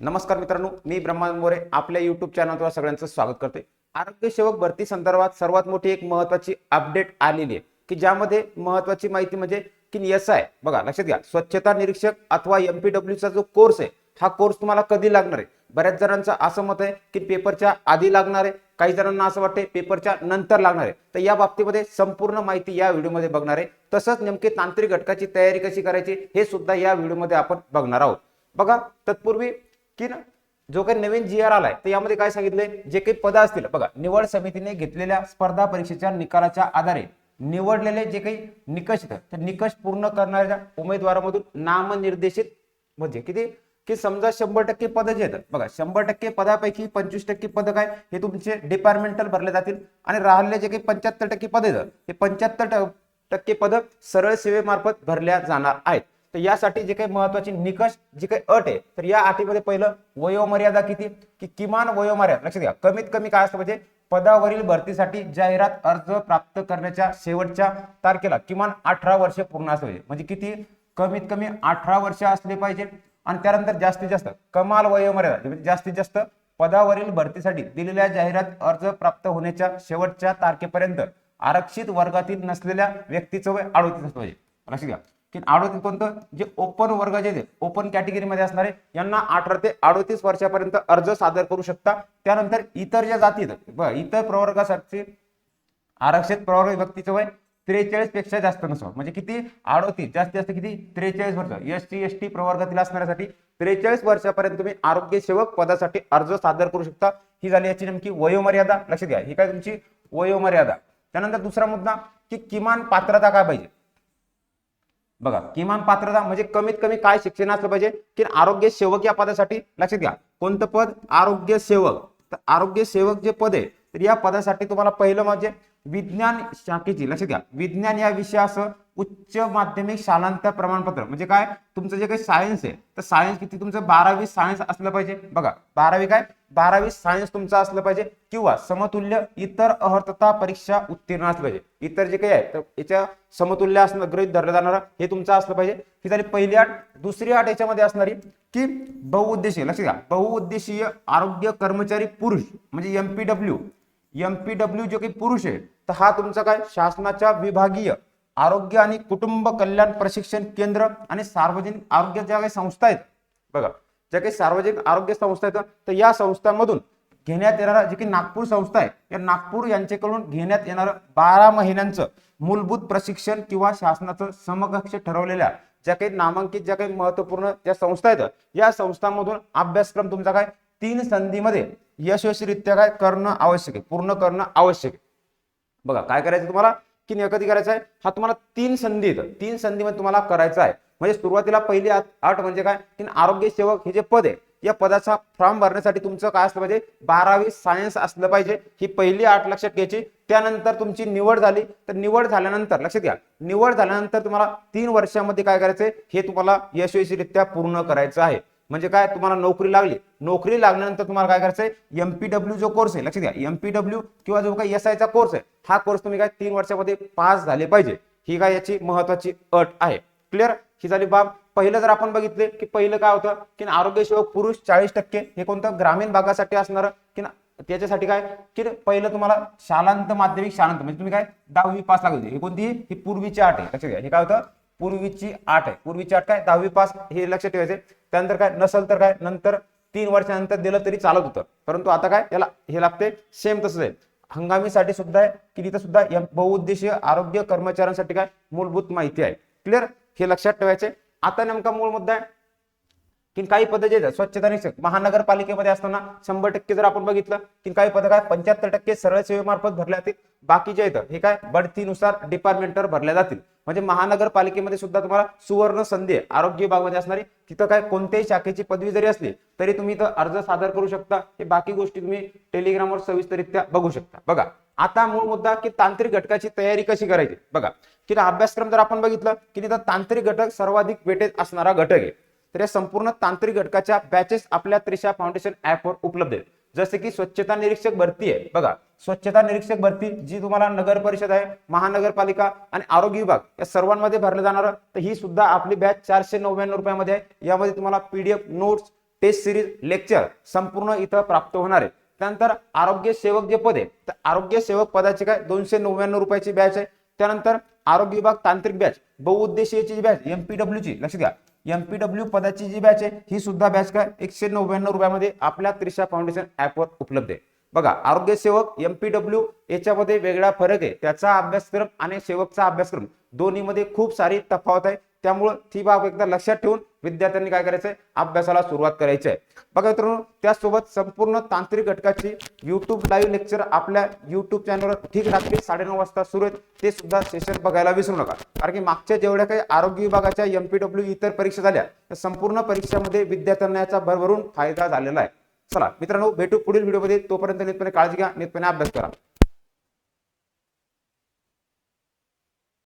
नमस्कार मित्रांनो मी ब्रह्मानंद मोरे आपल्या युट्यूब चॅनलवर सगळ्यांचं स्वागत करते आरोग्यसेवक भरती संदर्भात सर्वात मोठी एक महत्वाची अपडेट आलेली आहे की ज्यामध्ये महत्वाची माहिती म्हणजे की एस आय बघा लक्षात घ्या स्वच्छता निरीक्षक अथवा एमपीडब्ल्यूचा जो कोर्स आहे हा कोर्स तुम्हाला कधी लागणार आहे? बऱ्याच जणांचं असं मत आहे की पेपरच्या आधी लागणार आहे काही जणांना असं वाटते पेपरच्या नंतर लागणार आहे. तर या बाबतीमध्ये संपूर्ण माहिती या व्हिडिओमध्ये बघणार आहे. तसंच नेमके तांत्रिक घटकाची तयारी कशी करायची हे सुद्धा या व्हिडिओमध्ये आपण बघणार आहोत. बघा तत्पूर्वी की ना? जो काही नवीन जी आर आलाय तर यामध्ये काय सांगितलंय? जे काही पद असतील बघा निवड समितीने घेतलेल्या स्पर्धा परीक्षेच्या निकालाच्या आधारे निवडलेले जे काही निकष आहेत तर निकष पूर्ण करणाऱ्या उमेदवारामधून नामनिर्देशित म्हणजे किती? की समजा शंभर टक्के पद जे आहेत बघा शंभर टक्के पदापैकी पंचवीस टक्के पद काय? हे तुमचे डिपार्टमेंटल भरले जातील आणि राहिलेले जे काही पंच्याहत्तर टक्के पद आहेत हे पंच्याहत्तर टक्के पद सरळ सेवेमार्फत भरल्या जाणार आहेत. तर यासाठी जे काही महत्वाची निकष जी काही अट आहे तर या अटीमध्ये पहिलं वयोमर्यादा किती? की किमान वयोमर्यादा लक्षात घ्या कमीत कमी काय असतं म्हणजे पदावरील भरतीसाठी जाहिरात अर्ज प्राप्त करण्याच्या शेवटच्या तारखेला किमान अठरा वर्ष पूर्ण असले पाहिजे. म्हणजे किती? कमीत कमी अठरा वर्ष असले पाहिजे. आणि त्यानंतर जास्तीत जास्त कमाल वयोमर्यादा म्हणजे जास्तीत जास्त पदावरील भरतीसाठी दिलेल्या जाहिरात अर्ज प्राप्त होण्याच्या शेवटच्या तारखेपर्यंत आरक्षित वर्गातील नसलेल्या व्यक्तीचं वय अडोतीस असलं पाहिजे. लक्षात घ्या. की अडोतीस कोणतं जे ओपन वर्ग जे ओपन कॅटेगरीमध्ये असणारे यांना अठरा ते अडोतीस वर्षापर्यंत अर्ज सादर करू शकता. त्यानंतर इतर ज्या जाती इतर प्रवर्गासाठी आरक्षित प्रवर्ग व्यक्तीचं वय त्रेचाळीसपेक्षा जास्त नसावं. म्हणजे किती? अडोतीस जास्तीत जास्त किती? त्रेचाळीस वर्ष. एस टी एस टी प्रवर्गातील असणाऱ्यासाठी त्रेचाळीस वर्षापर्यंत तुम्ही आरोग्य सेवक पदासाठी अर्ज सादर करू शकता. ही झाली याची नेमकी वयोमर्यादा. लक्षात घ्या ही काय तुमची वयोमर्यादा. त्यानंतर दुसरा मुद्दा की किमान पात्रता काय पाहिजे? बघा किमान पात्रता म्हणजे कमीत कमी काय शिक्षण असलं पाहिजे? की आरोग्य सेवक या पदासाठी लक्षात घ्या. कोणतं पद? आरोग्य सेवक. तर आरोग्य सेवक जे पद आहे तर या पदासाठी तुम्हाला पहिलं म्हणजे विज्ञान शाखेची लक्षात घ्या. विज्ञान या विषयासह उच्च माध्यमिक शालांत प्रमाणपत्र. म्हणजे काय? तुमचं जे काही सायन्स आहे तर सायन्स किती? तुमचं बारावी सायन्स असलं पाहिजे. बघा बारावी काय? बारावी सायन्स तुमचं असलं पाहिजे. किंवा समतुल्य इतर अहर्तता परीक्षा उत्तीर्ण असलं पाहिजे. इतर जे काही आहे तर याच्या समतुल्य असणं गृहित धरलं जाणार हे तुमचं असलं पाहिजे. ही झाली पहिली आठ. दुसरी आठ याच्यामध्ये असणारी की बहुउद्देशीय लक्ष घ्या. बहुउद्देशीय आरोग्य कर्मचारी पुरुष म्हणजे एमपीडब्ल्यू एमपीडब्ल्यू जो काही पुरुष आहे तर हा तुमचा काय? शासनाच्या विभागीय आरोग्य आणि कुटुंब कल्याण प्रशिक्षण केंद्र आणि सार्वजनिक आरोग्य ज्या काही संस्था आहेत बघा ज्या काही सार्वजनिक आरोग्य संस्था आहेत तर या संस्थांमधून घेण्यात येणारा जे काही नागपूर संस्था आहे या नागपूर यांच्याकडून घेण्यात येणारं बारा महिन्यांचं मूलभूत प्रशिक्षण किंवा शासनाचं समकक्ष ठरवलेल्या ज्या काही नामांकित ज्या काही महत्त्वपूर्ण ज्या संस्था आहेत या संस्थांमधून अभ्यासक्रम तुमचा काय तीन संधीमध्ये यशस्वीरित्या काय करणं आवश्यक आहे पूर्ण करणं आवश्यक आहे. बघा काय करायचं तुम्हाला? की कधी करायचं आहे? हा तुम्हाला तीन संधी येतं तीन संधीमध्ये तुम्हाला करायचा आहे. म्हणजे सुरुवातीला पहिली आठ अट म्हणजे काय? की आरोग्य सेवक हे जे पद आहे या पदाचा फॉर्म भरण्यासाठी तुमचं काय असलं पाहिजे? बारावी सायन्स असलं पाहिजे. ही पहिली आठ लक्षात घ्यायची. त्यानंतर तुमची निवड झाली. तर निवड झाल्यानंतर लक्षात घ्या निवड झाल्यानंतर तुम्हाला तीन वर्षामध्ये काय करायचंय? हे तुम्हाला यशस्वीरित्या पूर्ण करायचं आहे. म्हणजे काय? तुम्हाला नोकरी लागली. नोकरी लागल्यानंतर तुम्हाला काय करायचंय? एमपीडब्ल्यू जो कोर्स आहे लक्ष द्या एमपीडब्ल्यू किंवा जो काही एस आयचा कोर्स आहे हा कोर्स तुम्ही काय तीन वर्षामध्ये पास झाले पाहिजे. ही काय याची महत्वाची अट आहे. क्लिअर ही झाली बाब. पहिलं जर आपण बघितले की पहिलं काय होतं? की आरोग्य सेवक पुरुष चाळीस टक्के हे कोणतं? ग्रामीण भागासाठी असणार. की त्याच्यासाठी काय? की पहिलं तुम्हाला शालांत माध्यमिक शालांत म्हणजे तुम्ही काय? दहावी पास लागली हे कोणती? ही पूर्वीची अट आहे. लक्षात घ्या. हे काय होतं? पूर्वीची आठ आहे. पूर्वीची आठ काय? दहावी पास हे लक्षात ठेवायचे. त्यानंतर काय? नसल तर काय? नंतर तीन वर्षानंतर दिलं तरी चालत होतं. परंतु आता काय? याला हे लागते. सेम तसंच आहे. हंगामीसाठी सुद्धा आहे की तिथं सुद्धा या बहुउद्देशीय आरोग्य कर्मचाऱ्यांसाठी काय? मूलभूत माहिती आहे. क्लिअर हे लक्षात ठेवायचे. आता नेमका मूळ मुद्दा आहे की काही पद जे स्वच्छता निरीक्षक महानगरपालिकेमध्ये असताना शंभर टक्के जर आपण बघितलं की काही पद काय? पंच्याहत्तर टक्के सरळ सेवेमार्फत भरल्या जातील. बाकी जे आहेत हे काय? बढतीनुसार डिपार्टमेंटवर भरल्या जातील. म्हणजे महानगरपालिकेमध्ये सुद्धा तुम्हाला सुवर्ण संधी आहे. आरोग्य विभागामध्ये असणारी तिथं काय कोणत्याही शाखेची पदवी जरी असली तरी तुम्ही इथं अर्ज सादर करू शकता. हे बाकी गोष्टी तुम्ही टेलिग्रामवर सविस्तरित्या बघू शकता. बघा आता मूळ मुद्दा की तांत्रिक घटकाची तयारी कशी करायची? बघा की अभ्यासक्रम जर आपण बघितलं की तिथं तांत्रिक घटक सर्वाधिक वेटेज असणारा घटक आहे. तर या संपूर्ण तांत्रिक घटकाच्या बॅचेस आपल्या त्रिशा फाउंडेशन ऍपवर उपलब्ध आहेत. जसे की स्वच्छता निरीक्षक भरती आहे. बघा स्वच्छता निरीक्षक भरती जी तुम्हाला नगर परिषद आहे महानगरपालिका आणि आरोग्य विभाग या सर्वांमध्ये भरलं जाणार तर ही सुद्धा आपली बॅच चारशे नव्याण्णव रुपयामध्ये आहे. यामध्ये तुम्हाला PDF notes test series lecture संपूर्ण इथं प्राप्त होणार आहे. त्यानंतर आरोग्य सेवक जे पद आहे तर आरोग्य सेवक पदाचे काय? दोनशे नव्याण्णव रुपयाची बॅच आहे. त्यानंतर आरोग्य विभाग तांत्रिक बॅच बहुउद्देशीयची बॅच एमपीडब्ल्यूची लक्ष द्या लक्ष द्या एमपीडब्ल्यू पदाची जी बॅच आहे ही सुद्धा बॅच काय? एकशे नव्याण्णव रुपयामध्ये आपल्या त्रिशा फाउंडेशन ऍपवर उपलब्ध आहे. बघा आरोग्य सेवक एमपीडब्ल्यू याच्यामध्ये वेगळा फरक आहे. त्याचा अभ्यासक्रम आणि सेवकचा अभ्यासक्रम दोन्हीमध्ये खूप सारी तफावत आहे. त्यामुळं ती बाब एकदा लक्षात ठेवून विद्यार्थ्यांनी काय करायचंय? अभ्यासाला सुरुवात करायची आहे बघा मित्रांनो त्यासोबत संपूर्ण तांत्रिक घटकाची युट्यूब लाईव्ह लेक्चर आपल्या युट्यूब चॅनलवर ठीक रात्री साडेनऊ वाजता सुरू आहेत. ते सुद्धा सेशन बघायला विसरू नका. कारण की मागच्या जेवढ्या काही आरोग्य विभागाच्या एमपीडब्ल्यू इतर परीक्षा झाल्या त्या संपूर्ण परीक्षामध्ये विद्यार्थ्यांना याचा भरभरून फायदा झालेला आहे. चला मित्रांनो भेटू पुढील व्हिडिओमध्ये तोपर्यंत नीतपणे काळजी घ्या नीतपणे अभ्यास करा.